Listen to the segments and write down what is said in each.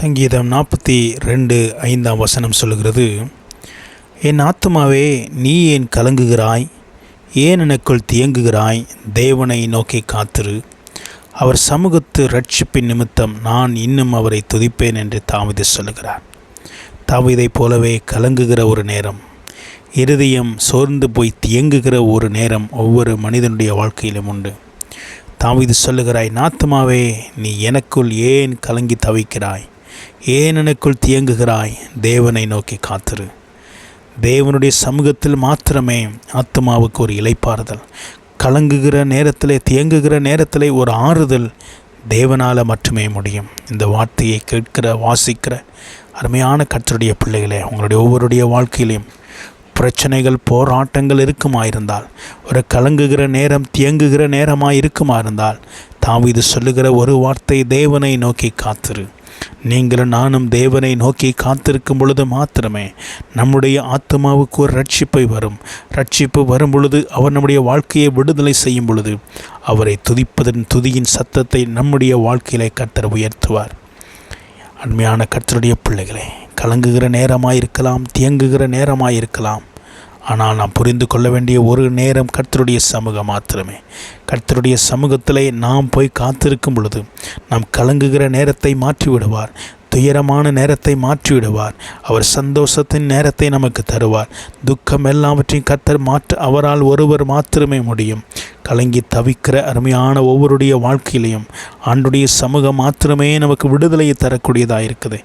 சங்கீதம் நாற்பத்தி ரெண்டு ஐந்தாம் வசனம் சொல்கிறது என் ஆத்மாவே நீ ஏன் கலங்குகிறாய்? ஏன் எனக்குள் தியங்குகிறாய்? தேவனை நோக்கி காத்திரு. அவர் சமூகத்து ரட்சிப்பின் நிமித்தம் நான் இன்னும் அவரை துதிப்பேன் என்று தாமதி சொல்லுகிறார். தாவிதைப் போலவே கலங்குகிற ஒரு நேரம் இருதயம் சோர்ந்து போய் தியங்குகிற ஒரு நேரம் ஒவ்வொரு மனிதனுடைய வாழ்க்கையிலும் உண்டு. தாவிது சொல்லுகிறாய் நாத்துமாவே நீ எனக்குள் ஏன் கலங்கி தவிக்கிறாய்? ஏன் எனக்குள் தியங்குகிறாய்? தேவனை நோக்கி காத்திரு. தேவனுடைய சமூகத்தில் மாத்திரமே ஆத்மாவுக்கு ஒரு இலைப்பாறுதல் கலங்குகிற நேரத்தில் தியங்குகிற நேரத்தில் ஒரு ஆறுதல் தேவனால் மட்டுமே முடியும். இந்த வார்த்தையை கேட்கிற வாசிக்கிற அருமையான கத்தருடைய பிள்ளைகளே உங்களுடைய ஒவ்வொருடைய வாழ்க்கையிலையும் பிரச்சனைகள் போராட்டங்கள் இருக்குமா இருந்தால் ஒரு கலங்குகிற நேரம் தியங்குகிற நேரமாக இருக்குமா இருந்தால் இது சொல்லுகிற ஒரு வார்த்தை தேவனை நோக்கி காத்திரு. நீங்களும் நானும் தேவனை நோக்கி காத்திருக்கும் பொழுது மாத்திரமே நம்முடைய ஆத்மாவுக்கு ஒரு ரட்சிப்பை வரும். ரட்சிப்பு வரும் பொழுது அவர் நம்முடைய வாழ்க்கையை விடுதலை செய்யும் பொழுது அவரை துதிப்பதன் துதியின் சத்தத்தை நம்முடைய வாழ்க்கையிலே கத்தர் உயர்த்துவார். அண்மையான கத்தருடைய பிள்ளைகளே கலங்குகிற நேரமாயிருக்கலாம் தியங்குகிற நேரமாயிருக்கலாம். ஆனால் நாம் புரிந்து கொள்ள வேண்டிய ஒரு நேரம் கர்த்தருடைய சமூகம் மாத்திரமே. கர்த்தருடைய சமூகத்திலே நாம் போய் காத்திருக்கும் பொழுது நாம் கலங்குகிற நேரத்தை மாற்றி விடுவார் துயரமான நேரத்தை மாற்றிவிடுவார். அவர் சந்தோஷத்தின் நேரத்தை நமக்கு தருவார். துக்கம் எல்லாவற்றையும் கத்தர் மாற்ற அவரால் ஒருவர் மாத்திரமே முடியும். கலங்கி தவிக்கிற அருமையான ஒவ்வொருடைய வாழ்க்கையிலையும் ஆண்டுடைய சமூகம் மாத்திரமே நமக்கு விடுதலையை தரக்கூடியதாக இருக்குது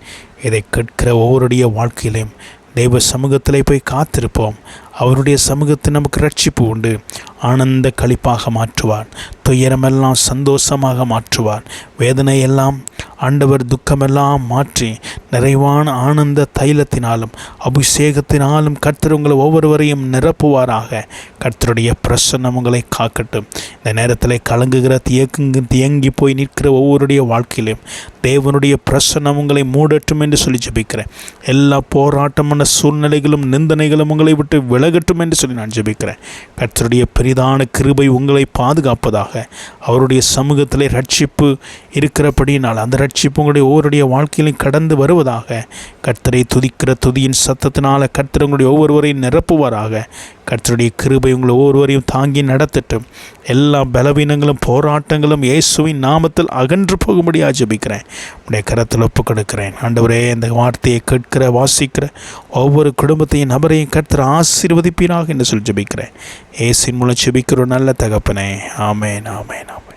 இதை கேட்கிற ஒவ்வொருடைய வாழ்க்கையிலையும் தெய்வ சமூகத்தில் போய் காத்திருப்போம். அவருடைய சமூகத்தில் நமக்கு ரட்சிப்பு உண்டு. ஆனந்த கழிப்பாக மாற்றுவார். துயரமெல்லாம் சந்தோஷமாக மாற்றுவார். வேதனையெல்லாம் ஆண்டவர் துக்கமெல்லாம் மாற்றி நிறைவான ஆனந்த தைலத்தினாலும் அபிஷேகத்தினாலும் கர்த்தர் உங்களை ஒவ்வொருவரையும் நிரப்புவாராக. கர்த்தருடைய பிரசன்னம் உங்களை காக்கட்டும். இந்த நேரத்தில் கலங்குகிற தியங்கு தியங்கி போய் நிற்கிற ஒவ்வொருடைய வாழ்க்கையிலும் தேவனுடைய பிரசன்னம் உங்களை மூடட்டும் என்று சொல்லி ஜபிக்கிறேன். எல்லா போராட்டமான சூழ்நிலைகளும் நிந்தனைகளும் உங்களை விட்டு விலகட்டும் என்று சொல்லி நான் ஜபிக்கிறேன். கர்த்தருடைய பெரிதான கிருபை உங்களை பாதுகாப்பதாக அவருடைய சமூகத்திலே ரட்சிப்பு இருக்கிறபடியினால் அந்த ரட்சிப்பு உங்களுடைய ஒவ்வொருடைய வாழ்க்கையிலும் கடந்து வருவதாக கர்த்தரை துதிக்கிற துதியின் சத்தத்தினால் கர்த்தர் உங்களுடைய ஒவ்வொருவரையும் நிரப்புவாராக. கர்த்தருடைய கிருபை உங்களை ஒவ்வொருவரையும் தாங்கி நடத்தட்டும். எல்லா பலவீனங்களும் போராட்டங்களும் இயேசுவின் நாமத்தில் அகன்று போகும்படியாக ஜபிக்கிறேன். உடைய கரத்தில் ஒப்பு கொடுக்கிறேன் ஆண்டவரே இந்த வார்த்தையை கேட்கிற வாசிக்கிற ஒவ்வொரு குடும்பத்தையும் நபரையும் கர்த்தர் ஆசீர்வதிப்பீராக என்று சொல்லி ஜபிக்கிறேன். ஏசின் மூலம் ஜபிக்கிற நல்ல தகப்பனே. ஆமேன் ஆமேன் ஆமேன்.